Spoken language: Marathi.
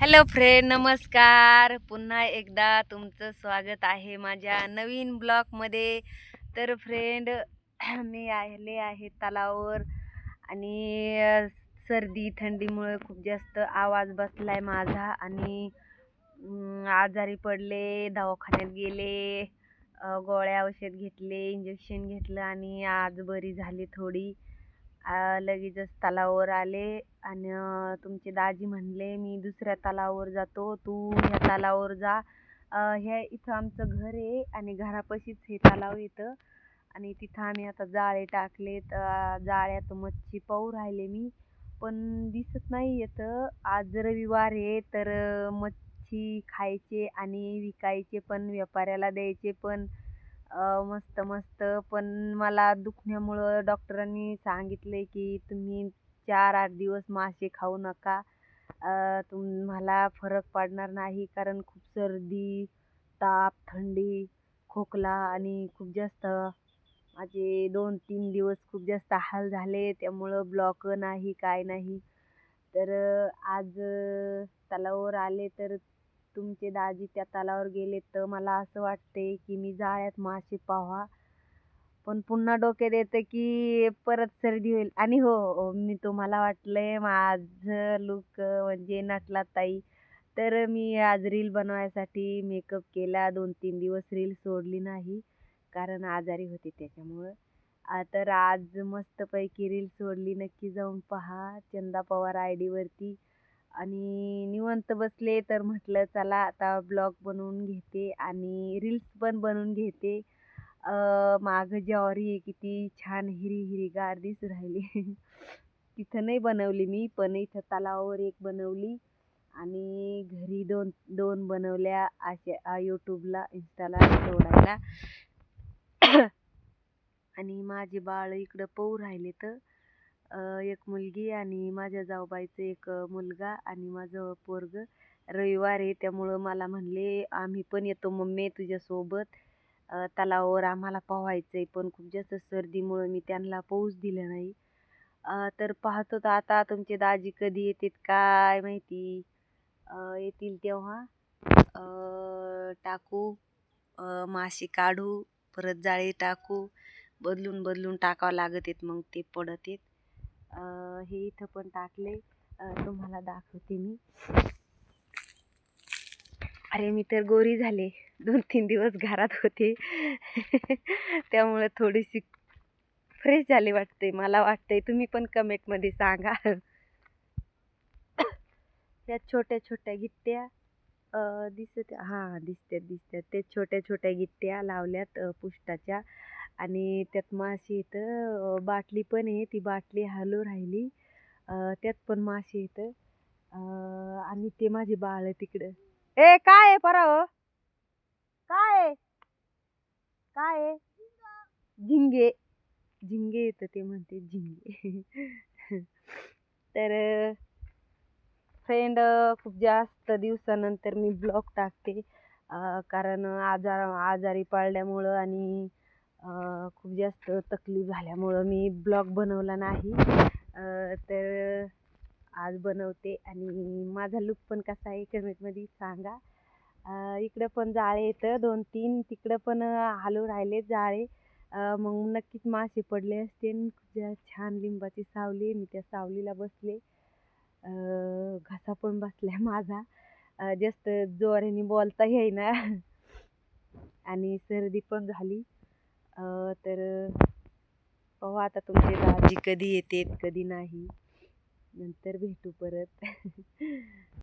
हॅलो फ्रेंड नमस्कार. पुन्हा एकदा तुमचं स्वागत आहे माझ्या नवीन ब्लॉगमध्ये. तर फ्रेंड मी आले आहे तलावावर आणि सर्दी थंडीमुळे खूप जास्त आवाज बसला आहे माझा आणि आजारी पडले दवाखान्यात गेले गोळ्या औषध घेतले इंजेक्शन घेतलं आणि आज बरी झाली थोडी. लगेचच तलावावर आले आणि तुमचे दाजी म्हणले मी दुसऱ्या तलावावर जातो तू ह्या तलावावर जा. ह्या इथं आमचं घर आहे आणि घरापाशीच हे तलाव येतं आणि तिथं आम्ही आता जाळे टाकलेत जाळ्यात मच्छी पाहू राहिले मी. पण दिसत नाही येतं. आज रविवार आहे तर मच्छी खायचे आणि विकायचे पण व्यापाऱ्याला द्यायचे पण. मस्त मस्त. पण मला दुखण्यामुळं डॉक्टरांनी सांगितले की तुम्ही चार आठ दिवस मासे खाऊ नका. तुम्हाला फरक पडणार नाही कारण खूप सर्दी ताप थंडी खोकला आणि खूप जास्त माझे दोन तीन दिवस खूप जास्त हाल झाले. त्यामुळं ब्लॉक नाही काय नाही. तर आज तलावावर आले तर तुमचे दाजी त्या तलावावर गेले तर मला असं वाटते की मी जाळ्यात मासे पाहा पण पुन्हा डोक्यात येतं की परत सर्दी होईल. आणि हो हो, मी तुम्हाला वाटलंय माझं लुक म्हणजे नटला ताई तर मी आज रील बनवायसाठी मेकअप केला. दोन तीन दिवस रील सोडली नाही. कारण आजारी होते त्याच्यामुळं. तर आज मस्तपैकी रील सोडली. नक्की जाऊन पहा. चंदा पवार आय डीवरती आणि निवांत बसले तर म्हटलं चला आता ब्लॉग बनवून घेते आणि रील्स पण बनवून घेते. मागं ज्वारी आहे किती छान हिरी हिरीगार दिसू राहिली. तिथं नाही बनवली मी पण इथं तलावावर एक बनवली आणि घरी दोन दोन बनवल्या अशा यूट्यूबला इंस्टाला सोडायला. आणि माझे बाळ इकडं पाहू राहिले तर एक मुलगी आणि माझ्या जाऊबाईचं एक मुलगा आणि माझं पोरग. रविवार आहे त्यामुळं मला म्हणले आम्ही पण येतो मम्मी तुझ्यासोबत. तलावावर आम्हाला पोहायचं आहे पण खूप जास्त सर्दीमुळं मी त्यांना पोहोच दिलं नाही. तर पाहतो तर आता तुमचे दाजी कधी येतात काय माहिती? येतील तेव्हा. टाकू. मासे काढू परत जाळी टाकू. बदलून बदलून टाकावं लागत आहेत मग ते पडत आहेत. हे इथं पण टाकले तुम्हाला दाखवते मी. अरे मी तर गोरी झाले. दोन तीन दिवस घरात होते. त्यामुळे थोडीशी फ्रेश झाली वाटते मला वाटतंय तुम्ही पण कमेंटमध्ये सांगा. या छोट्या छोट्या गिट्ट्या. अ, दिसत हां दिसतात दिसतात ते छोट्या छोट्या गिट्ट्या लावल्यात अ, पुष्टाच्या. आणि त्यात मासे इथं अ, बाटली पण आहे ती बाटली हलू राहिली. अ, त्यात पण मासे इथं आणि ते माझे बाळ तिकडं. ए काय आहे पराव हो? काय आहे? काय आहे? झिंगे. झिंगे येतं ते म्हणते झिंगे. तर फ्रेंड खूप जास्त दिवसानंतर मी ब्लॉग टाकते. कारण आजार आजारी पडल्यामुळं आणि खूप जास्त तकलीफ झाल्यामुळं मी ब्लॉग बनवला नाही. तर आज बनवते आणि माझा लुक पण कसा आहे कमेंटमध्ये सांगा. इकडं पण जाळे येतं दोन तीन. तिकडं पण हालू राहिले जाळे. मग नक्कीच मासे पडले असते आणि खूप जास्त छान लिंबाची सावली आहे. मी त्या सावलीला बसले. घसा पण बसला माझा. जास्त जोराने बोलता येईना. आणि सर्दी पण झाली. तर पाहू आता तुमचे दाजी कधी येते कधी नाही. नंतर भेटू परत.